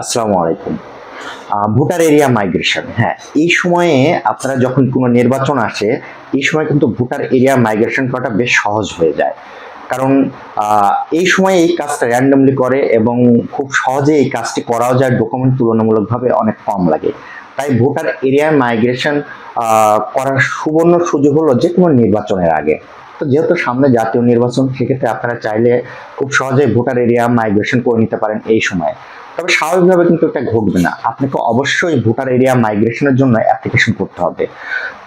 আসসালামু আলাইকুম। Voter area migration হ্যাঁ এই সময়ে আপনারা যখন কোনো নির্বাচন আসে, এই সময় কিন্তু ভোটার এরিয়া মাইগ্রেশন করাটা বেশ সহজ হয়ে যায়। কারণ এই সময় এই কাজটা র্যান্ডমলি করে এবং খুব সহজে এই কাজটি করাও যায় ডকুমেন্ট তুলনামূলকভাবে অনেক কম লাগে। তাই ভোটার এরিয়া মাইগ্রেশন করার সুবর্ণ সুযোগ হলো যে কোনো নির্বাচনের আগে। তো যেহেতু সামনে জাতীয় নির্বাচন, সেক্ষেত্রে আপনারা চাইলে খুব সহজে ভোটার এরিয়া মাইগ্রেশন করে নিতে পারেন এই সময়। তবে স্বাভাবিকভাবে কিন্তু এটা ঘটবে না। আপনাকে অবশ্যই ভোটার এরিয়া মাইগ্রেশনের জন্য অ্যাপ্লিকেশন করতে হবে।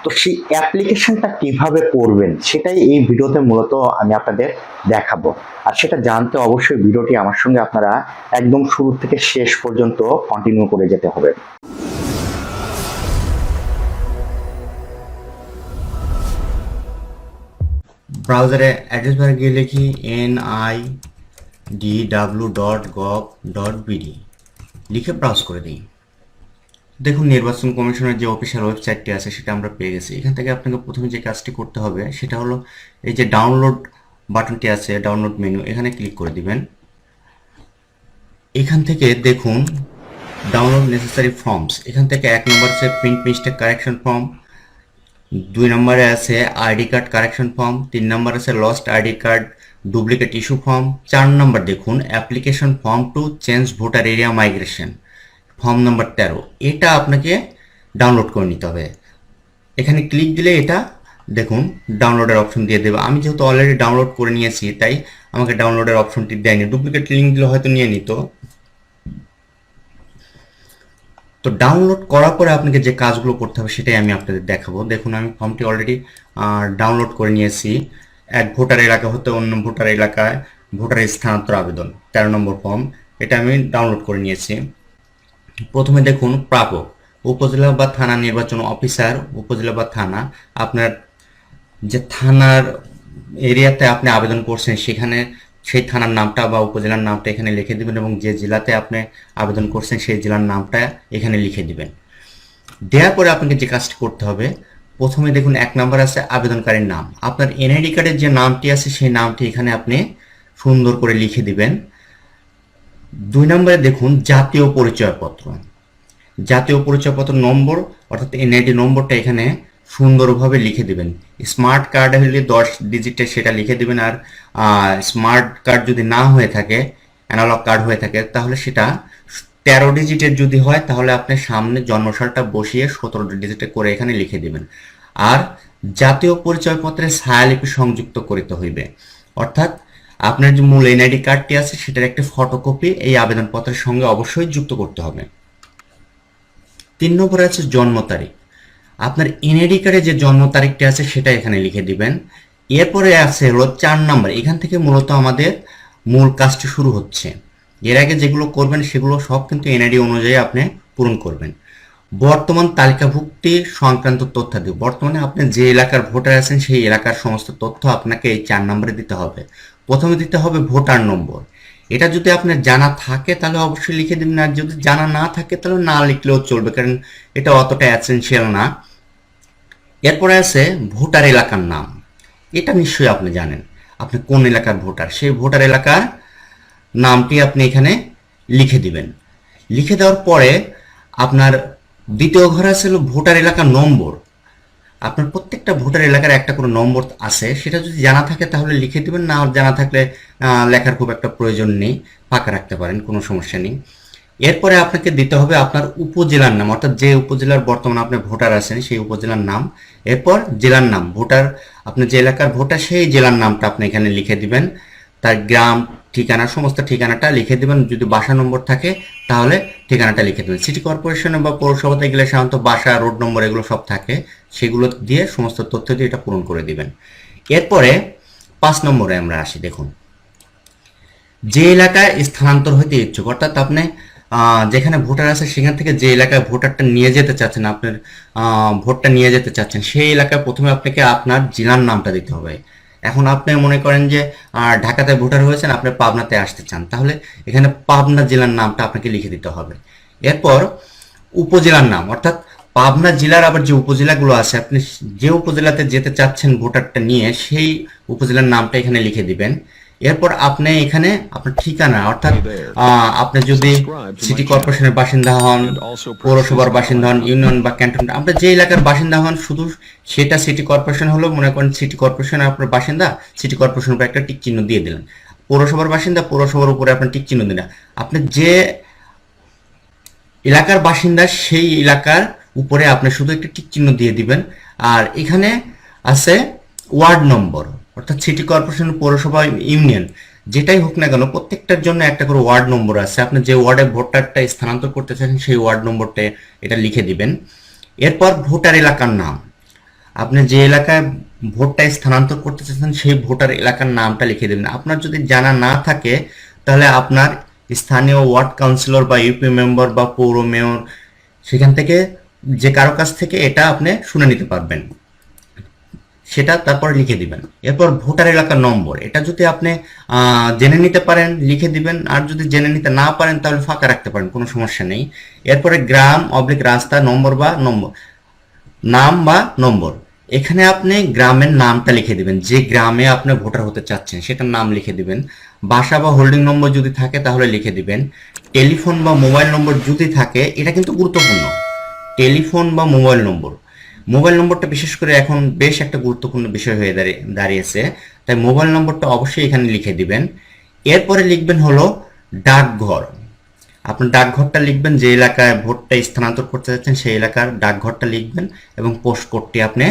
তো সেই অ্যাপ্লিকেশনটা কীভাবে করবেন সেটাই এই ভিডিওতে মূলত আমি আপনাদের দেখাবো। আর সেটা জানতে অবশ্যই ভিডিওটি আমার সঙ্গে আপনারা একদম শুরু থেকে শেষ পর্যন্ত কন্টিনিউ করে যেতে হবে। ব্রাউজারে অ্যাড্রেস বারে গিয়ে লিখি N I D W dot dot BD লিখে ব্রাউজ করে দিই। দেখুন, নির্বাচন কমিশনের যে অফিসিয়াল ওয়েবসাইটটি আছে, সেটা আমরা পেয়ে গেছি। এখান থেকে আপনাকে প্রথমে যে কাজটি করতে হবে, সেটা হলো এই যে ডাউনলোড বাটনটি আছে ডাউনলোড মেনু এখানে ক্লিক করে দিবেন। এখান থেকে দেখুন ডাউনলোড নেসেসারি ফর্মস এখান থেকে এক নম্বর হচ্ছে প্রিন্ট মিস্টেক কারেকশন ফর্ম দুই নম্বরে আছে আইডি কার্ড কারেকশন ফর্ম তিন নম্বর আছে lost ID card duplicate issue form, চার নম্বর দেখুন, application form to change voter area migration, form number তেরো। এটা আপনাকে ডাউনলোড করে নিতে হবে। এখানে ক্লিক দিলে এটা, দেখুন, ডাউনলোডের অপশন দিয়ে দেবে। আমি যেহেতু অলরেডি ডাউনলোড করে নিয়েছি, তাই আমাকে ডাউনলোডের অপশনটি দেয়নি। ডুপ্লিকেট লিঙ্ক দিলে হয়তো নিয়ে নিত। তো ডাউনলোড করার পরে আপনাকে যে কাজগুলো করতে হবে, সেটাই আমি আপনাদের দেখাবো। দেখুন, আমি ফর্মটি অলরেডি ডাউনলোড করে নিয়েছি। এক ভোটার এলাকা হতে অন্য ভোটার এলাকায় ভোটার স্থানান্তর আবেদন। তেরো নম্বর ফর্ম, এটা আমি ডাউনলোড করে নিয়েছি। প্রথমে দেখুন, প্রাপক, উপজেলা বা থানা নির্বাচন অফিসার, উপজেলা বা থানা, আপনার যে থানার এরিয়াতে আপনি আবেদন করছেন, সেখানে সেই থানার নামটা বা উপজেলার নামটা এখানে লিখে দিবেন এবং যে জেলাতে আপনি আবেদন করছেন, সেই জেলার নামটা এখানে লিখে দিবেন। দেওয়ার পরে আপনাকে যে কাজটি করতে হবে প্রথমে দেখুন এক নাম্বার আছে আবেদনকারীর নাম। আপনার এনআইডি কার্ডের যে নামটি আছে, সেই নামটি এখানে আপনি সুন্দর করে লিখে দিবেন। দুই নম্বরে দেখুন জাতীয় পরিচয়পত্র। জাতীয় পরিচয়পত্র নম্বর, অর্থাৎ এনআইডি নম্বরটা এখানে সুন্দরভাবে লিখে দিবেন। স্মার্ট কার্ড হলে দশ ডিজিটের সেটা লিখে দিবেন আর স্মার্ট কার্ড যদি না হয়ে থাকে অ্যানালগ কার্ড হয়ে থাকে, তাহলে সেটা তেরো ডিজিটের যদি হয়, তাহলে আপনি সামনে জন্মসালটা বসিয়ে সতেরো ডিজিটে করে এখানে লিখে দিবেন। আর জাতীয় পরিচয়পত্রে ছায়ালিপি সংযুক্ত করিতে হইবে। অর্থাৎ আপনার যে মূল এনআইডি কার্ডটি আছে, সেটার একটি ফটোকপি এই আবেদনপত্রের সঙ্গে অবশ্যই যুক্ত করতে হবে। তিন নম্বরে আছে জন্ম তারিখ। আপনার এনআইডি কার্ডে যে জন্ম তারিখটি আছে, সেটা এখানে লিখে দিবেন। এরপরে আছে হলো চার নম্বর। এখান থেকে মূলত আমাদের মূল কাজটি শুরু হচ্ছে। এর আগে যেগুলো করবেন সেগুলো সব কিন্তু এনআইডি অনুযায়ী আপনি পূরণ করবেন। বর্তমান তালিকাভুক্তি সংক্রান্ত তথ্য তথ্যাদি বর্তমানে আপনি যে এলাকার ভোটার আছেন সেই এলাকার সমস্ত তথ্য আপনাকে এই চার নম্বরে দিতে হবে। প্রথমে দিতে হবে ভোটার নম্বর। এটা যদি আপনার জানা থাকে তাহলে অবশ্যই লিখে দিন, আর যদি জানা না থাকে তাহলে না লিখলেও চলবে, কারণ এটা অতটা অ্যাসেনশিয়াল না। এরপরে আছে ভোটার এলাকার নাম। এটা নিশ্চয়ই আপনি জানেন। আপনি কোন এলাকার ভোটার? সেই ভোটার এলাকার নামটি আপনি এখানে লিখে দিবেন। লিখে দেওয়ার পরে আপনার দ্বিতীয় ঘরে আছে হলো ভোটার এলাকার নম্বর। আপনার প্রত্যেকটা ভোটার এলাকার একটা কোনো নম্বর আছে, সেটা যদি জানা থাকে তাহলে লিখে দিবেন, না জানা থাকলে লেখার খুব একটা প্রয়োজন নেই ফাঁকা রাখতে পারেন, কোনো সমস্যা নেই। এরপরে আপনাকে দিতে হবে আপনার উপজেলার নাম, অর্থাৎ যে উপজেলার বর্তমানে আপনি ভোটার আছেন সেই উপজেলার নাম। এরপর জেলার নাম, ভোটার, আপনি যে এলাকার ভোটার সেই জেলার নামটা আপনি এখানে লিখে দিবেন। তার গ্রাম ঠিকানা, সমস্ত ঠিকানাটা লিখে দেবেন। যদি বাসা নম্বর থাকে, তাহলে ঠিকানাটা লিখে দেবেন। সিটি কর্পোরেশনে বা পৌরসভাতে গেলে সাধারণত বাসা, রোড নম্বর এগুলো সব থাকে। সেগুলো দিয়ে সমস্ত তথ্য দিয়ে এটা পূরণ করে দিবেন। এরপরে পাঁচ নম্বরে আমরা আসি, দেখুন। যে এলাকায় স্থানান্তর হইতে ইচ্ছুক, অর্থাৎ আপনি যেখানে ভোটার আছে, সেখান থেকে যে এলাকায় ভোটারটা নিয়ে যেতে চাচ্ছেন, আপনার ভোটটা নিয়ে যেতে চাচ্ছেন, সেই এলাকায় প্রথমে আপনাকে আপনার জেলার নামটা দিতে হবে। এখন আপনি মনে করেন যে ঢাকাতে ভোটার হয়েছেন, আপনি পাবনাতে আসতে চান, তাহলে এখানে পাবনা জেলার নামটা আপনাকে লিখে দিতে হবে। এরপর উপজেলার নাম, অর্থাৎ পাবনা জেলার আবার যে উপজেলাগুলো আছে, আপনি যে উপজেলাতে যেতে চাচ্ছেন ভোটারটা নিয়ে, সেই উপজেলার নামটা এখানে লিখে দিবেন। এরপর আপনি এখানে আপনার ঠিকানা অর্থাৎ আপনি যদি সিটি কর্পোরেশনের বাসিন্দা হন পৌরসভার বাসিন্দা হন ইউনিয়ন বা ক্যান্টন আপনি যে এলাকার বাসিন্দা হন শুধু সেটা সিটি কর্পোরেশন হলো মনে করেন সিটি কর্পোরেশন আপনার বাসিন্দা সিটি কর্পোরেশনের উপর একটা টিক চিহ্ন দিয়ে দিলেন। পৌরসভার বাসিন্দা পৌরসভার উপরে আপনার টিক চিহ্ন দিলেন। আপনি যে এলাকার বাসিন্দা সেই এলাকার উপরে আপনি শুধু একটা টিক চিহ্ন দিয়ে দিবেন। আর এখানে আছে ওয়ার্ড নম্বর। অর্থাৎ সিটি কর্পোরেশন পৌরসভা ইউনিয়ন যেটাই হোক না কেন, প্রত্যেকটার জন্য একটা করে ওয়ার্ড নম্বর আছে। আপনি যে ওয়ার্ডে ভোটারটা স্থানান্তর করতে চান সেই ওয়ার্ড নম্বরটা এটা লিখে দিবেন। এরপর ভোটার এলাকার নাম। আপনি যে এলাকায় ভোটটা স্থানান্তর করতে চাচ্ছেন সেই ভোটার এলাকার নামটা লিখে দেবেন। আপনার যদি জানা না থাকে, তাহলে আপনার স্থানীয় ওয়ার্ড কাউন্সিলর বা ইউপি মেম্বার বা পৌর মেয়র, সেখান থেকে যে কারও কাছ থেকে এটা আপনি শুনে নিতে পারবেন। সেটা তারপর লিখে দিবেন। এরপর ভোটার এলাকার নম্বর। এটা যদি আপনি জেনে নিতে পারেন, লিখে দিবেন। আর যদি জেনে নিতে না পারেন, তাহলে ফাঁকা রাখতে পারেন, কোনো সমস্যা নেই। এরপরে গ্রাম, অবলিক রাস্তা, নম্বর বা নম্বর। নাম বা নম্বর। এখানে আপনি গ্রামের নামটা লিখে দিবেন। যে গ্রামে আপনি ভোটার হতে চাচ্ছেন, সেটার নাম লিখে দিবেন। বাসা বা হোল্ডিং নম্বর যদি থাকে, তাহলে লিখে দিবেন। টেলিফোন বা মোবাইল নম্বর যদি থাকে, এটা কিন্তু গুরুত্বপূর্ণ। টেলিফোন বা মোবাইল নম্বর। মোবাইল নম্বরটা বিশেষ করে এখন বেশ একটা গুরুত্বপূর্ণ বিষয় হয়ে দাঁড়িয়ে, দাঁড়িয়েছে। তাই মোবাইল নম্বরটা অবশ্যই এখানে লিখে দিবেন। এরপরে লিখবেন হলো ডাকঘর। আপনার ডাকঘরটা লিখবেন, যে এলাকায় ভোটটা স্থানান্তর করতে যাচ্ছেন সেই এলাকার ডাকঘরটা লিখবেন এবং পোস্ট কোডটি আপনি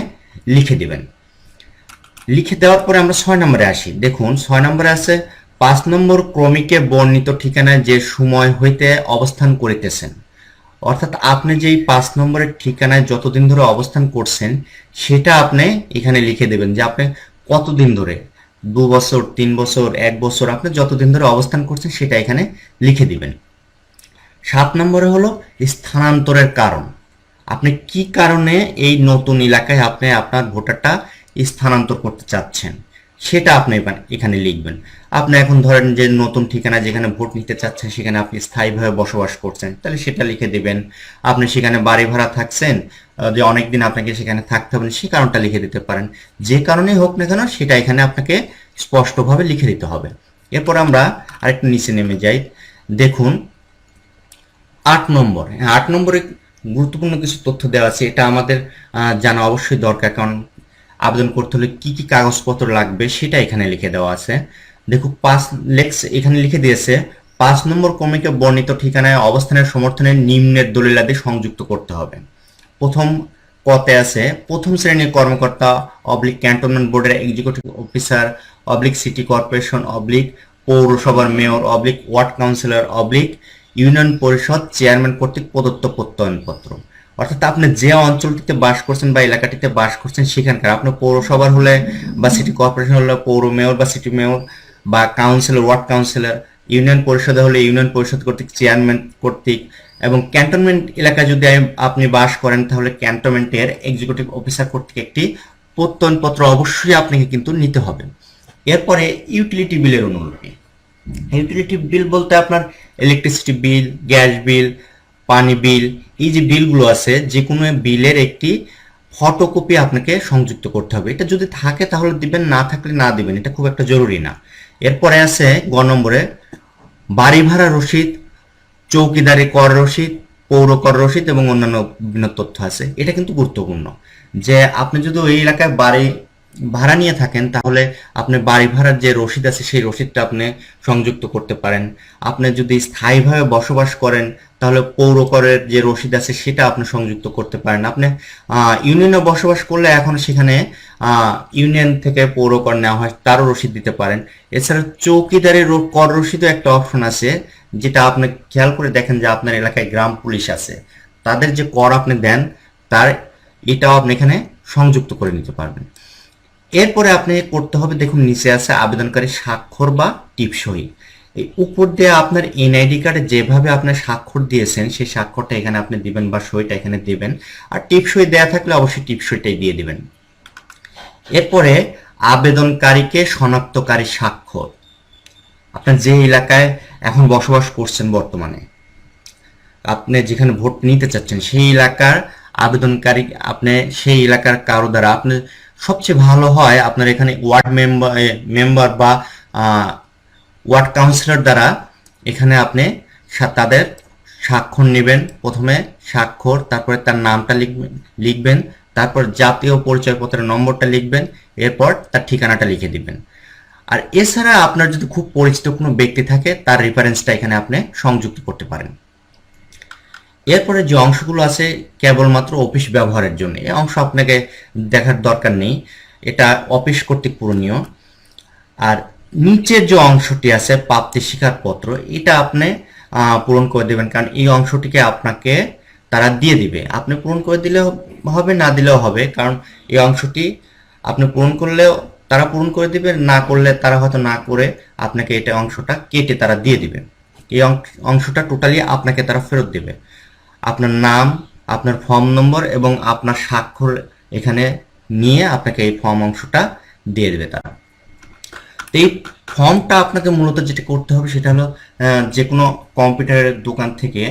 লিখে দিবেন। লিখে দেওয়ার পরে আমরা ছয় নম্বরে আসি। দেখুন, ছয় নম্বরে আছে, পাঁচ নম্বর ক্রমিকে বর্ণিত ঠিকানায় যে সময় হইতে অবস্থান করিতেছেন। অর্থাৎ আপনি যেই পাঁচ নম্বরের ঠিকানায় যতদিন ধরে অবস্থান করছেন, সেটা আপনি এখানে লিখে দেবেন যে আপনি কতদিন ধরে, দু বছর, তিন বছর, এক বছর, আপনি যতদিন ধরে অবস্থান করছেন সেটা এখানে লিখে দিবেন। সাত নম্বরে হলো স্থানান্তরের কারণ। আপনি কি কারণে এই নতুন এলাকায় আপনি আপনার ভোটারটা স্থানান্তর করতে চাচ্ছেন? সেটা আপনি এখানে লিখবেন। আপনি এখন ধরেন যে নতুন ঠিকানা যেখানে ভোট নিতে চাচ্ছেন সেখানে আপনি স্থায়ীভাবে বসবাস করছেন তাহলে সেটা লিখে দিবেন। আপনি সেখানে বাড়ি ভাড়া থাকছেন যে অনেক দিন আপনাকে সেখানে থাকতে হবে সেই কারণটা লিখে দিতে পারেন। যে কারণেই হোক না কেন সেটা এখানে আপনাকে স্পষ্টভাবে লিখে দিতে হবে। এরপর আমরা আরেকটু নিচে নেমে যাই। দেখুন আট নম্বর। হ্যাঁ, আট নম্বরে গুরুত্বপূর্ণ কিছু তথ্য দেওয়া আছে এটা আমাদের জানা অবশ্যই দরকার। কারণ আবেদন করতে হলে কি কি কাগজপত্র লাগবে সেটা এখানে লিখে দেওয়া আছে। দেখো, পাঁচ লেক্স এখানে লিখে দিয়েছে, পাঁচ নম্বর ক্রমিকে বর্ণিত ঠিকানায় অবস্থানের সমর্থনে নিম্নের দলিলাদি সংযুক্ত করতে হবে। প্রথম পথে আছে, প্রথম শ্রেণির কর্মকর্তা, অবলিক ক্যান্টনমেন্ট বোর্ডের executive officer oblique city corporation oblique পৌরসভার mayor oblique ward councillor oblique union পরিষদ চেয়ারম্যান কর্তৃক প্রদত্ত প্রত্যয়নপত্র। অর্থাৎ আপনি যে অঞ্চলটিতে বাস করছেন বা এলাকাটিতে বাস করছেন সেখানকার আপনার পৌরসভার হলে বা সিটি কর্পোরেশন হলে, পৌর মেয়র বা সিটি মেয়র বা কাউন্সিলর ওয়ার্ড কাউন্সিলর ইউনিয়ন পরিষদে হলে ইউনিয়ন পরিষদ কর্তৃক চেয়ারম্যান কর্তৃক এবং ক্যান্টনমেন্ট এলাকায় যদি আপনি বাস করেন, তাহলে ক্যান্টনমেন্টের এক্সিকিউটিভ অফিসার কর্তৃক একটি প্রত্যয়নপত্র অবশ্যই আপনাকে কিন্তু নিতে হবে। এরপরে ইউটিলিটি বিলের অনুলিপি ইউটিলিটি বিল বলতে আপনার ইলেকট্রিসিটি বিল গ্যাস বিল পানি বিল এই যে বিলগুলো আছে যে কোনো বিলের একটি ফটোকপি আপনাকে সংযুক্ত করতে হবে। এটা যদি থাকে তাহলে দিবেন, না থাকলে না দিবেন, এটা খুব একটা জরুরি না। এরপরে আছে গ নম্বরে, বাড়ি ভাড়া রসিদ, চৌকিদারি কর রসিদ, পৌর কর রসিদ এবং অন্যান্য বিভিন্ন তথ্য আছে। এটা কিন্তু গুরুত্বপূর্ণ। যে আপনি যদি ওই এলাকায় বাড়ি ভাড়া নিয়ে থাকেন, তাহলে আপনি বাড়ি ভাড়ার যে রসিদ আছে, সেই রসিদটা আপনি সংযুক্ত করতে পারেন। আপনি যদি স্থায়ীভাবে বসবাস করেন, তাহলে পৌর করের যে রসিদ আছে, সেটা আপনি সংযুক্ত করতে পারেন। আপনি ইউনিয়নে বসবাস করলে এখন সেখানে ইউনিয়ন থেকে পৌর কর নেওয়া হয়, তারও রসিদ দিতে পারেন। এছাড়া চৌকিদারের কর রসিদও একটা অপশন আছে, যেটা আপনি খেয়াল করে দেখেন যে আপনার এলাকায় গ্রাম পুলিশ আছে। তাদের যে কর আপনি দেন, তার, এটাও আপনি এখানে সংযুক্ত করে নিতে পারবেন। এরপরে আপনি করতে হবে, দেখুন, নিচে আছে আবেদনকারী স্বাক্ষর বা টিপসই এই উপর দিয়ে আপনার এনআইডি কার্ডে যেভাবে আপনার স্বাক্ষর দিয়েছেন, সেই স্বাক্ষরটা এখানে আপনি দিবেন বা সইটা এখানে দিবেন। আর টিপসই দেয়া থাকলে অবশ্যই টিপসইটাই দিয়ে দিবেন। এরপরে আবেদনকারীকে শনাক্তকারী স্বাক্ষর। আপনার যে এলাকায় এখন বসবাস করছেন বর্তমানে, আপনি যেখানে ভোট নিতে চাচ্ছেন, সেই এলাকার আবেদনকারী, আপনি সেই এলাকার কারও দ্বারা আপনি সবচেয়ে ভালো হয় আপনার এখানে ওয়ার্ড মেম্বার মেম্বার বা ওয়ার্ড কাউন্সিলর দ্বারা এখানে আপনি তাদের স্বাক্ষর নেবেন। প্রথমে স্বাক্ষর, তারপরে তার নামটা লিখবেন লিখবেন, তারপর জাতীয় পরিচয়পত্রের নম্বরটা লিখবেন, এরপর তার ঠিকানাটা লিখে দিবেন। আর এছাড়া আপনার যদি খুব পরিচিত কোনো ব্যক্তি থাকে, তার রেফারেন্সটা এখানে আপনি সংযুক্ত করতে পারেন। এরপরে যে অংশগুলো আছে কেবলমাত্র অফিস ব্যবহারের জন্য এই অংশ আপনাকে দেখার দরকার নেই। এটা অফিস কর্তৃক পূরণীয়। আর নিচের যে অংশটি আছে প্রাপ্তি স্বীকারপত্র এটা আপনি পূরণ করে দেবেন। কারণ এই অংশটিকে আপনাকে তারা দিয়ে দিবে। আপনি পূরণ করে দিলেও হবে, না দিলেও হবে। কারণ এই অংশটি আপনি পূরণ করলেও তারা পূরণ করে দিবে, না করলে তারা হয়তো না করে আপনাকে এটা অংশটা কেটে তারা দিয়ে দিবে। এই অংশ- অংশটা টোটালি আপনাকে তারা ফেরত দেবে। আপনার নাম, আপনার ফর্ম নম্বর এবং আপনার স্বাক্ষর এখানে নিয়ে আপনাকে এই ফর্ম অংশটা দিয়ে দেবে তারা। তো এই ফর্মটা আপনাকে মূলত যেটা করতে হবে সেটা হলো যে কোনো কম্পিউটারের দোকান থেকে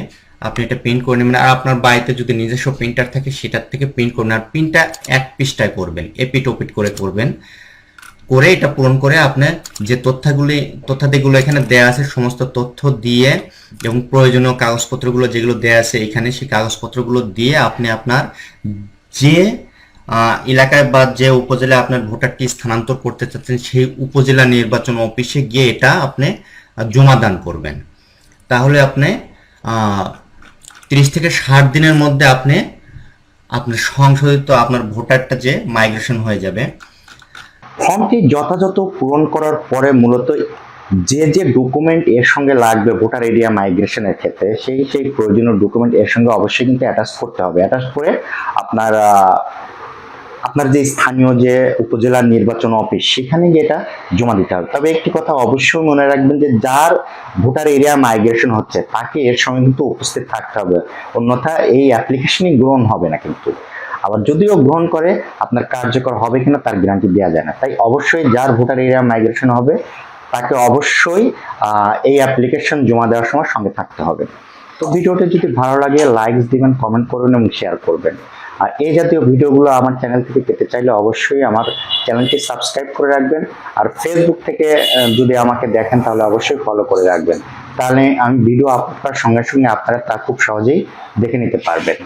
আপনি এটা প্রিন্ট করে নেবেন। আর আপনার বাড়িতে যদি নিজস্ব প্রিন্টার থাকে সেটার থেকে প্রিন্ট করবেন আর প্রিন্টটা এক পিসটায় করবেন এপিট ওপিট করে করবেন। করে এটা পূরণ করে আপনি যে তথ্যগুলি, তথ্যাদিগুলো এখানে দেয়া আছে, সমস্ত তথ্য দিয়ে এবং প্রয়োজনীয় কাগজপত্রগুলো যেগুলো দেয়া আছে এখানে, সেই কাগজপত্রগুলো দিয়ে আপনি আপনার যে এলাকায় বা যে উপজেলায় আপনার ভোটারটি স্থানান্তর করতে চাচ্ছেন, সেই উপজেলা নির্বাচন অফিসে গিয়ে এটা আপনি জমা দান করবেন। তাহলে আপনি তিরিশ থেকে ষাট দিনের মধ্যে আপনি, আপনার সংশোধিত আপনার ভোটারটা যে মাইগ্রেশন হয়ে যাবে ফর্মটি যথাযথ পূরণ করার পরে মূলত যে যে ডকুমেন্ট এর সঙ্গে লাগবে ভোটার এরিয়া মাইগ্রেশনের ক্ষেত্রে, সেই সেই প্রয়োজনীয় ডকুমেন্ট এর সঙ্গে অবশ্যই কিন্তু অ্যাটাচ করতে হবে। অ্যাটাচ করে আপনার আপনার যে স্থানীয় যে উপজেলা নির্বাচন অফিস সেখানে গিয়ে এটা জমা দিতে হবে। তবে একটি কথা অবশ্যই মনে রাখবেন যে যার ভোটার এরিয়া মাইগ্রেশন হচ্ছে, তাকে এর সঙ্গে কিন্তু উপস্থিত থাকতে হবে। অন্যথা এই অ্যাপ্লিকেশনই গ্রহণ হবে না কিন্তু। আবার যদিও গ্রহণ করে, আপনার কার্যকর হবে কিনা তার গ্যারান্টি দেওয়া যায় না। তাই অবশ্যই যার ভোটার এরিয়া মাইগ্রেশন হবে, তাকে অবশ্যই এই অ্যাপ্লিকেশন জমা দেওয়ার সময় সঙ্গে থাকতে হবে। তো ভিডিওটি যদি ভালো লাগে লাইকস দিবেন কমেন্ট করবেন এবং শেয়ার করবেন। আর এই জাতীয় ভিডিওগুলো আমার চ্যানেল থেকে পেতে চাইলে অবশ্যই আমার চ্যানেলটি সাবস্ক্রাইব করে রাখবেন। আর ফেসবুক থেকে যদি আমাকে দেখেন, তাহলে অবশ্যই ফলো করে রাখবেন। তাহলে আমি ভিডিও আপলোড করার সঙ্গে সঙ্গে আপনারা তা খুব সহজেই দেখে নিতে পারবেন।